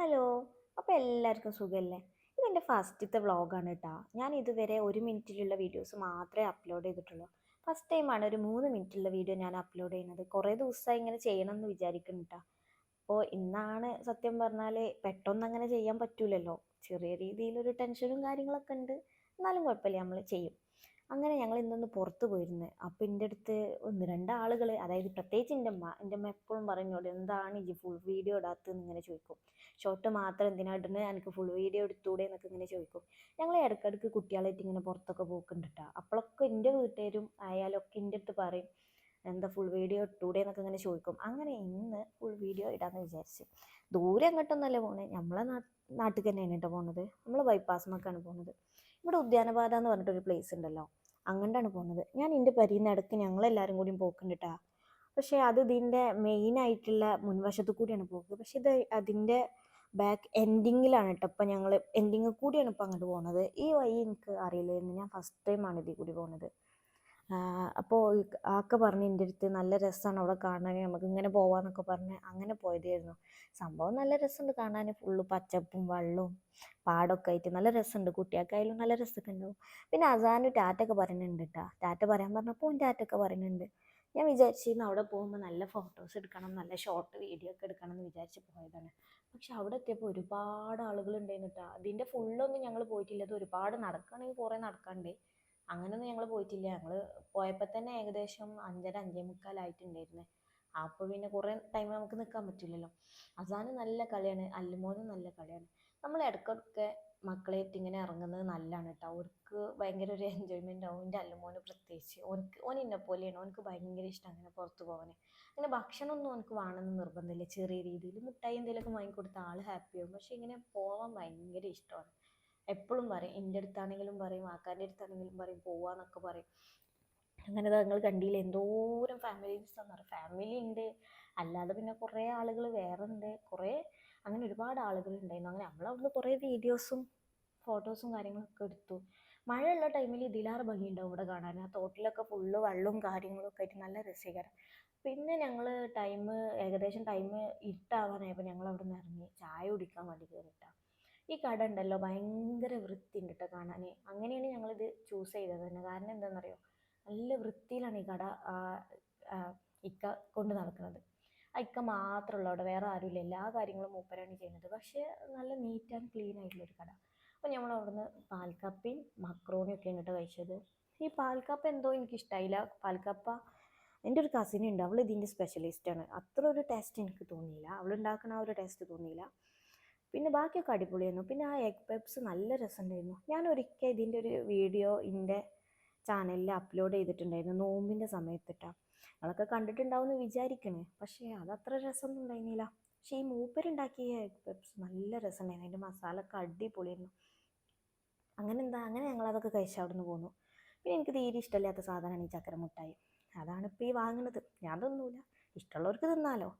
Hello അപ്പോൾ എല്ലാവർക്കും സുഖമല്ലേ ഇതെന്റെ ഫസ്റ്റത്തെ വ്ളോഗാണ് കേട്ടോ ഞാൻ ഇതുവരെ ഒരു മിനിറ്റിലുള്ള വീഡിയോസ് മാത്രമേ അപ്ലോഡ് ചെയ്തിട്ടുള്ളൂ. ഫസ്റ്റ് ടൈമാണ് ഒരു മൂന്ന് മിനിറ്റുള്ള വീഡിയോ ഞാൻ അപ്ലോഡ് ചെയ്യുന്നത്. കുറേ ദിവസമായി ഇങ്ങനെ ചെയ്യണം എന്ന് വിചാരിക്കുന്നു കേട്ടോ അപ്പോൾ ഇന്നാണ് സത്യം പറഞ്ഞാൽ പെട്ടെന്ന് അങ്ങനെ ചെയ്യാൻ പറ്റൂലല്ലോ. ചെറിയ രീതിയിലൊരു ടെൻഷനും കാര്യങ്ങളൊക്കെ ഉണ്ട്. എന്നാലും കുഴപ്പമില്ല നമ്മൾ ചെയ്യും. അങ്ങനെ ഞങ്ങൾ ഇന്നൊന്ന് പുറത്ത് പോയിരുന്നു. അപ്പം എന്റെ അടുത്ത് ഒന്ന് രണ്ട് ആളുകൾ അതായത് പ്രത്യേകിച്ച് എന്റെ അമ്മ എന്റെ അമ്മ എപ്പോഴും പറഞ്ഞോട് എന്താണ് ഈ ഫുൾ വീഡിയോ ഇടാത്തതെന്ന് ഇങ്ങനെ ചോദിക്കും. ഷോർട്ട് മാത്രം എന്തിനാ ഇടുന്നത് എനിക്ക് ഫുൾ വീഡിയോ എടുത്തൂടെ? എന്നൊക്കെ ഇങ്ങനെ ചോദിക്കും. ഞങ്ങൾ ഇടയ്ക്കിടയ്ക്ക് കുട്ടികളായിട്ട് ഇങ്ങനെ പുറത്തൊക്കെ പോക്കുണ്ട് കേട്ടോ അപ്പോഴൊക്കെ എന്റെ വീട്ടുകാരും ആയാലൊക്കെ എന്റെ അടുത്ത് പറയും എന്താ ഫുൾ വീഡിയോ ഇട്ടൂടെ? എന്നൊക്കെ ഇങ്ങനെ ചോദിക്കും. അങ്ങനെ ഇന്ന് ഫുൾ വീഡിയോ ഇടാന്ന് വിചാരിച്ചു. ദൂരെ അങ്ങോട്ടൊന്നല്ല പോണേ. നമ്മളെ നാട്ടിൽ തന്നെയാണ് കേട്ടോ പോണത്. നമ്മൾ ബൈപ്പാസ്മൊക്കെയാണ് പോണത്. ഇവിടെ ഉദ്യാനപാത എന്ന് പറഞ്ഞിട്ടൊരു പ്ലേസ് ഉണ്ടല്ലോ അങ്ങോട്ടാണ് പോകുന്നത് ഞാൻ എന്റെ പരിന്ന് ഇടയ്ക്ക് ഞങ്ങളെല്ലാവരും കൂടിയും പോക്കുണ്ട് കേട്ടോ പക്ഷേ അത് ഇതിന്റെ മെയിൻ ആയിട്ടുള്ള മുൻവശത്ത് കൂടിയാണ് പോക്ക്. പക്ഷേ ഇത് അതിന്റെ ബാക്ക് എൻഡിങ്ങിലാണ് കേട്ടോ ഇപ്പം ഞങ്ങൾ എൻഡിങ്ങിൽ കൂടിയാണ് ഇപ്പം അങ്ങോട്ട് പോകുന്നത് ഈ വഴി എനിക്ക് അറിയില്ലായിരുന്നു ഞാൻ ഫസ്റ്റ് ടൈമാണ് ഇതിൽ കൂടി പോകുന്നത് അപ്പോൾ ആക്ക പറഞ്ഞ് എന്റെ അടുത്ത് നല്ല രസമാണ് അവിടെ കാണാൻ നമുക്ക് ഇങ്ങനെ പോവാന്നൊക്കെ പറഞ്ഞ് അങ്ങനെ പോയതായിരുന്നു. സംഭവം നല്ല രസമുണ്ട് കാണാൻ ഫുള്ള് പച്ചപ്പും വെള്ളവും പാടൊക്കെ ആയിട്ട് നല്ല രസമുണ്ട് കുട്ടികൾക്കായാലും നല്ല രസമൊക്കെ ഉണ്ടാവും പിന്നെ അസാന് ടാറ്റൊക്കെ പറയുന്നുണ്ട് കേട്ടോ ടാറ്റ പറയാൻ പറഞ്ഞപ്പോൾ ടാറ്റൊക്കെ പറയുന്നുണ്ട് ഞാൻ വിചാരിച്ചിരുന്നു അവിടെ പോകുമ്പോൾ നല്ല ഫോട്ടോസ് എടുക്കണം നല്ല ഷോർട്ട് വീഡിയോ ഒക്കെ എടുക്കണം എന്ന് വിചാരിച്ച് പോയതാണ്. പക്ഷെ അവിടെ എത്തിയപ്പോൾ ഒരുപാട് ആളുകൾ ഉണ്ടായിരുന്നു കേട്ടോ അതിന്റെ ഫുള്ളൊന്നും ഞങ്ങൾ പോയിട്ടില്ല. അത് ഒരുപാട് നടക്കുകയാണെങ്കിൽ കുറേ നടക്കാണ്ട്. അങ്ങനെയൊന്നും ഞങ്ങൾ പോയിട്ടില്ല. ഞങ്ങൾ പോയപ്പോൾ തന്നെ ഏകദേശം അഞ്ചര അഞ്ചേ മുക്കാലായിട്ടുണ്ടായിരുന്നു. അപ്പോൾ പിന്നെ കുറേ ടൈം നമുക്ക് നിൽക്കാൻ പറ്റില്ലല്ലോ. അസാന് നല്ല കളിയാണ്. അല്ലുമോനും നല്ല കളിയാണ്. നമ്മൾ ഇടയ്ക്കൊക്കെ മക്കളായിട്ട് ഇങ്ങനെ ഇറങ്ങുന്നത് നല്ലതാണ് കേട്ടോ അവർക്ക് ഭയങ്കര ഒരു എൻജോയ്മെന്റ് ആവും. എന്റെ അല്ലുമോന് പ്രത്യേകിച്ച്. ഓനക്ക് ഓൻ എന്നെ പോലെയാണ്. ഓനക്ക് ഭയങ്കര ഇഷ്ടം അങ്ങനെ പുറത്ത് പോകാൻ അങ്ങനെ ഭക്ഷണമൊന്നും ഓനക്ക് വേണമെന്ന് നിർബന്ധമില്ല ചെറിയ രീതിയിൽ മുട്ടായി എന്തെങ്കിലുമൊക്കെ വാങ്ങിക്കൊടുത്ത ആൾ ഹാപ്പി ആവും. പക്ഷേ ഇങ്ങനെ പോകാൻ ഭയങ്കര ഇഷ്ടമാണ് എപ്പോഴും പറയും എന്റെ അടുത്താണെങ്കിലും പറയും ആക്കാന്റെ അടുത്താണെങ്കിലും പറയും പോവാന്നൊക്കെ പറയും. അങ്ങനെ നിങ്ങൾ കണ്ടില്ല എന്തോരം ഫാമിലീസ് എന്ന് ഫാമിലി ഉണ്ട് അല്ലാതെ പിന്നെ കുറേ ആളുകൾ വേറെ ഉണ്ട് കുറേ അങ്ങനെ ഒരുപാട് ആളുകൾ ഉണ്ടായിരുന്നു അങ്ങനെ നമ്മളവിടുന്ന് കുറേ വീഡിയോസും ഫോട്ടോസും കാര്യങ്ങളൊക്കെ എടുത്തു. മഴയുള്ള ടൈമിൽ ഇതിലാറ് ഭംഗിയുണ്ടാവും ഇവിടെ കാണാൻ. ആ തോട്ടിലൊക്കെ ഫുള്ള് വെള്ളവും കാര്യങ്ങളൊക്കെ ആയിട്ട് നല്ല രസകരം പിന്നെ ഞങ്ങൾ ടൈം ഏകദേശം ടൈം ഇരുട്ടാവാനായപ്പോൾ ഞങ്ങൾ അവിടെ നിന്ന് ഇറങ്ങി ചായ കുടിക്കാൻ വേണ്ടി കയറിയിട്ടാണ് ഈ കട ഉണ്ടല്ലോ ഭയങ്കര വൃത്തിയുണ്ട് കേട്ടോ കാണാൻ അങ്ങനെയാണ് ഞങ്ങളിത് ചൂസ് ചെയ്തത് തന്നെ. കാരണം എന്താണെന്നറിയോ നല്ല വൃത്തിയിലാണ് ഈ കട ഇക്ക കൊണ്ട് നടക്കുന്നത്. ആ ഇക്ക മാത്രമുള്ള അവിടെ വേറെ ആരുമില്ല. എല്ലാ കാര്യങ്ങളും മൂപ്പരാണ് ചെയ്യുന്നത്. പക്ഷേ നല്ല നീറ്റ് ആൻഡ് ക്ലീൻ ആയിട്ടുള്ളൊരു കട. അപ്പോൾ നമ്മൾ അവിടുന്ന് പാൽക്കപ്പയും മക്രോണിയും ഒക്കെ എന്നിട്ട് കഴിച്ചത്. ഈ പാൽക്കപ്പ എന്തോ എനിക്ക് ഇഷ്ടമായില്ല പാൽക്കപ്പ എന്റെ ഒരു കസിൻ ഉണ്ട്. അവൾ ഇതിന്റെ സ്പെഷ്യലിസ്റ്റാണ് അത്ര ഒരു ടേസ്റ്റ് എനിക്ക് തോന്നിയില്ല. അവൾ ഉണ്ടാക്കുന്ന ആ ഒരു ടേസ്റ്റ് തോന്നിയില്ല. പിന്നെ ബാക്കിയൊക്കെ അടിപൊളിയായിരുന്നു. പിന്നെ ആ എഗ് പെപ്സ് നല്ല രസമുണ്ടായിരുന്നു. ഞാൻ ഒരിക്കൽ ഇതിന്റെ ഒരു വീഡിയോ എന്റെ ചാനലിൽ അപ്ലോഡ് ചെയ്തിട്ടുണ്ടായിരുന്നു നോമ്പിന്റെ സമയത്തിട്ടാണ് അതൊക്കെ കണ്ടിട്ടുണ്ടാവുമെന്ന് വിചാരിക്കണേ. പക്ഷേ അതത്ര രസമൊന്നും ഉണ്ടായിരുന്നില്ല. പക്ഷേ ഈ മൂപ്പരുണ്ടാക്കിയ എഗ് പെപ്സ് നല്ല രസമുണ്ടായിരുന്നു. അതിന്റെ മസാല ഒക്കെ അടിപൊളിയായിരുന്നു. അങ്ങനെ എന്താ അങ്ങനെ ഞങ്ങൾ അതൊക്കെ കഴിച്ച് അവിടെ നിന്ന് പോന്നു. പിന്നെ എനിക്ക് തീരെ ഇഷ്ടമില്ലാത്ത സാധനമാണ് ഈ ചക്കര മുട്ടായി അതാണ് ഇപ്പോൾ ഈ വാങ്ങുന്നത് ഞാൻ തിന്നൂല. ഇഷ്ടമുള്ളവർക്ക് തിന്നാലോ.